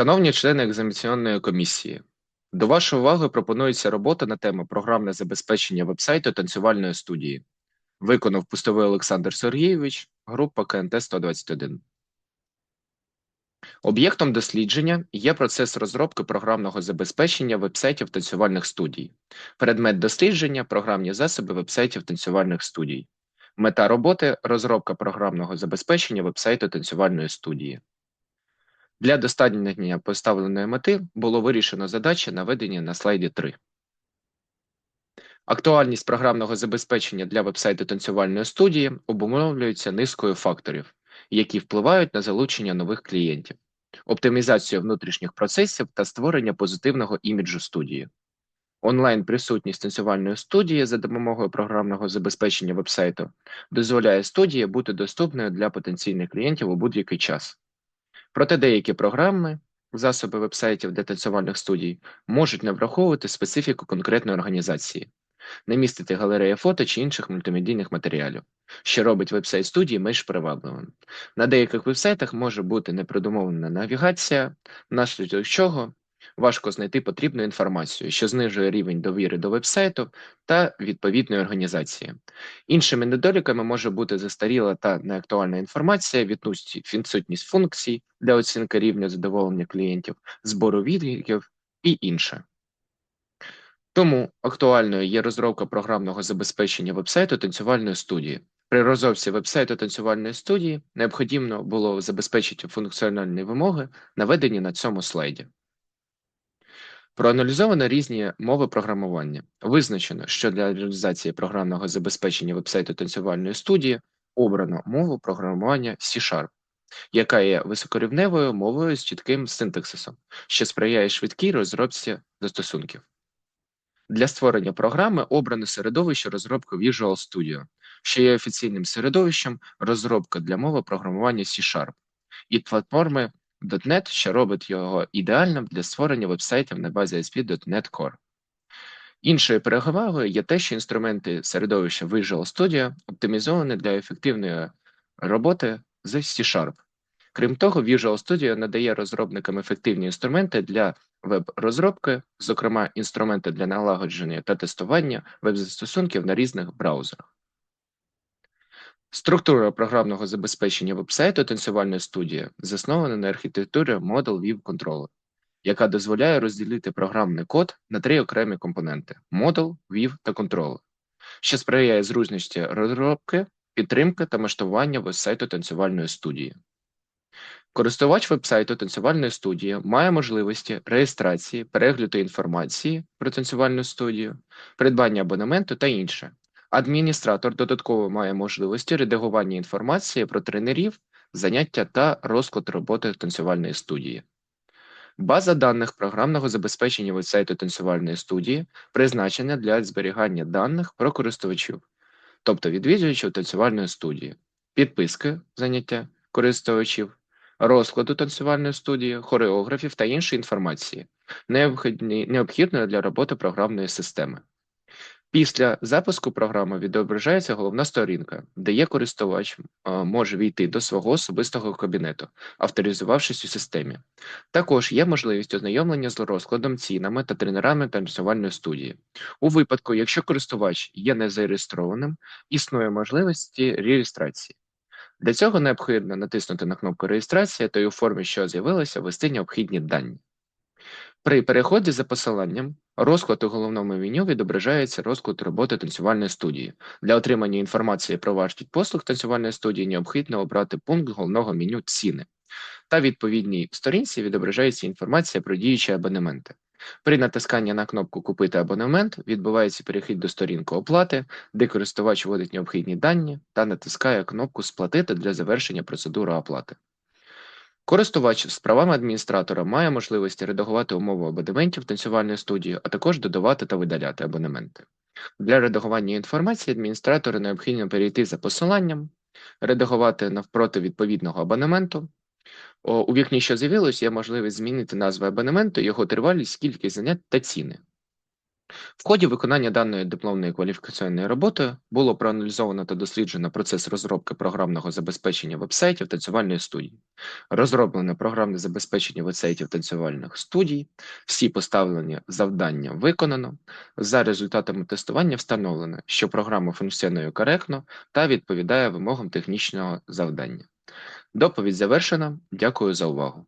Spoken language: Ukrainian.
Шановні члени екзаменаційної комісії, до вашої уваги пропонується робота на тему програмне забезпечення вебсайту танцювальної студії. Виконав пустовий Олександр Сергійович, група КНТ 121. Об'єктом дослідження є процес розробки програмного забезпечення вебсайтів танцювальних студій, предмет дослідження програмні засоби вебсайтів танцювальних студій. Мета роботи розробка програмного забезпечення вебсайту танцювальної студії. Для досягнення поставленої мети було вирішено задачі, наведені на слайді 3. Актуальність програмного забезпечення для вебсайту танцювальної студії обумовлюється низкою факторів, які впливають на залучення нових клієнтів, оптимізацію внутрішніх процесів та створення позитивного іміджу студії. Онлайн присутність танцювальної студії за допомогою програмного забезпечення вебсайту дозволяє студії бути доступною для потенційних клієнтів у будь-який час. Проте деякі програми, засоби вебсайтів для студій можуть не враховувати специфіку конкретної організації, не містити галереї фото чи інших мультимедійних матеріалів, що робить вебсайт студії менш привабливим. На деяких вебсайтах може бути непродумована навігація, внаслідок чого важко знайти потрібну інформацію, що знижує рівень довіри до вебсайту та відповідної організації. Іншими недоліками може бути застаріла та неактуальна інформація, відсутність функцій для оцінки рівня задоволення клієнтів, збору відгуків і інше. Тому актуальною є розробка програмного забезпечення вебсайту танцювальної студії. При розробці вебсайту танцювальної студії необхідно було забезпечити функціональні вимоги, наведені на цьому слайді. Проаналізовано різні мови програмування. Визначено, що для реалізації програмного забезпечення вебсайту танцювальної студії обрано мову програмування C-Sharp, яка є високорівневою мовою з чітким синтаксисом, що сприяє швидкій розробці застосунків. Для створення програми обрано середовище розробки Visual Studio, що є офіційним середовищем розробки для мови програмування C-Sharp і платформи .NET, що робить його ідеальним для створення вебсайтів на базі ASP.NET Core. Іншою перевагою є те, що інструменти середовища Visual Studio оптимізовані для ефективної роботи з C-Sharp. Крім того, Visual Studio надає розробникам ефективні інструменти для веб-розробки, зокрема інструменти для налагодження та тестування веб-застосунків на різних браузерах. Структура програмного забезпечення вебсайту танцювальної студії заснована на архітектурі Model View Controller, яка дозволяє розділити програмний код на три окремі компоненти Model, View та Controller, що сприяє зручності розробки, підтримки та масштабування вебсайту танцювальної студії. Користувач вебсайту танцювальної студії має можливості реєстрації, перегляду інформації про танцювальну студію, придбання абонементу та інше. Адміністратор додатково має можливості редагування інформації про тренерів, заняття та розклад роботи танцювальної студії. База даних програмного забезпечення вебсайту танцювальної студії призначена для зберігання даних про користувачів, тобто відвідувачів танцювальної студії, підписки заняття користувачів, розкладу танцювальної студії, хореографів та іншої інформації, необхідної для роботи програмної системи. Після запуску програми відображається головна сторінка, де є користувач може війти до свого особистого кабінету, авторизувавшись у системі. Також є можливість ознайомлення з розкладом, цінами та тренерами танцювальної студії. У випадку, якщо користувач є незареєстрованим, існує можливість реєстрації. Для цього необхідно натиснути на кнопку реєстрація та й у формі, що з'явилася, ввести необхідні дані. При переході за посиланням розклад у головному меню відображається розклад роботи танцювальної студії. Для отримання інформації про вартість послуг танцювальної студії необхідно обрати пункт головного меню ціни. Та відповідній сторінці відображається інформація про діючі абонементи. При натисканні на кнопку Купити абонемент відбувається перехід до сторінки оплати, де користувач вводить необхідні дані та натискає кнопку Сплатити для завершення процедури оплати. Користувач з правами адміністратора має можливість редагувати умови абонементів танцювальної студії, а також додавати та видаляти абонементи. Для редагування інформації адміністратору необхідно перейти за посиланням, редагувати навпроти відповідного абонементу. У вікні, що з'явилось, є можливість змінити назву абонементу, його тривалість, кількість занять та ціни. В ході виконання даної дипломної кваліфікаційної роботи було проаналізовано та досліджено процес розробки програмного забезпечення вебсайтів танцювальної студії. Розроблене програмне забезпечення вебсайтів танцювальних студій, всі поставлені завдання виконано. За результатами тестування встановлено, що програма функціонує коректно та відповідає вимогам технічного завдання. Доповідь завершена. Дякую за увагу.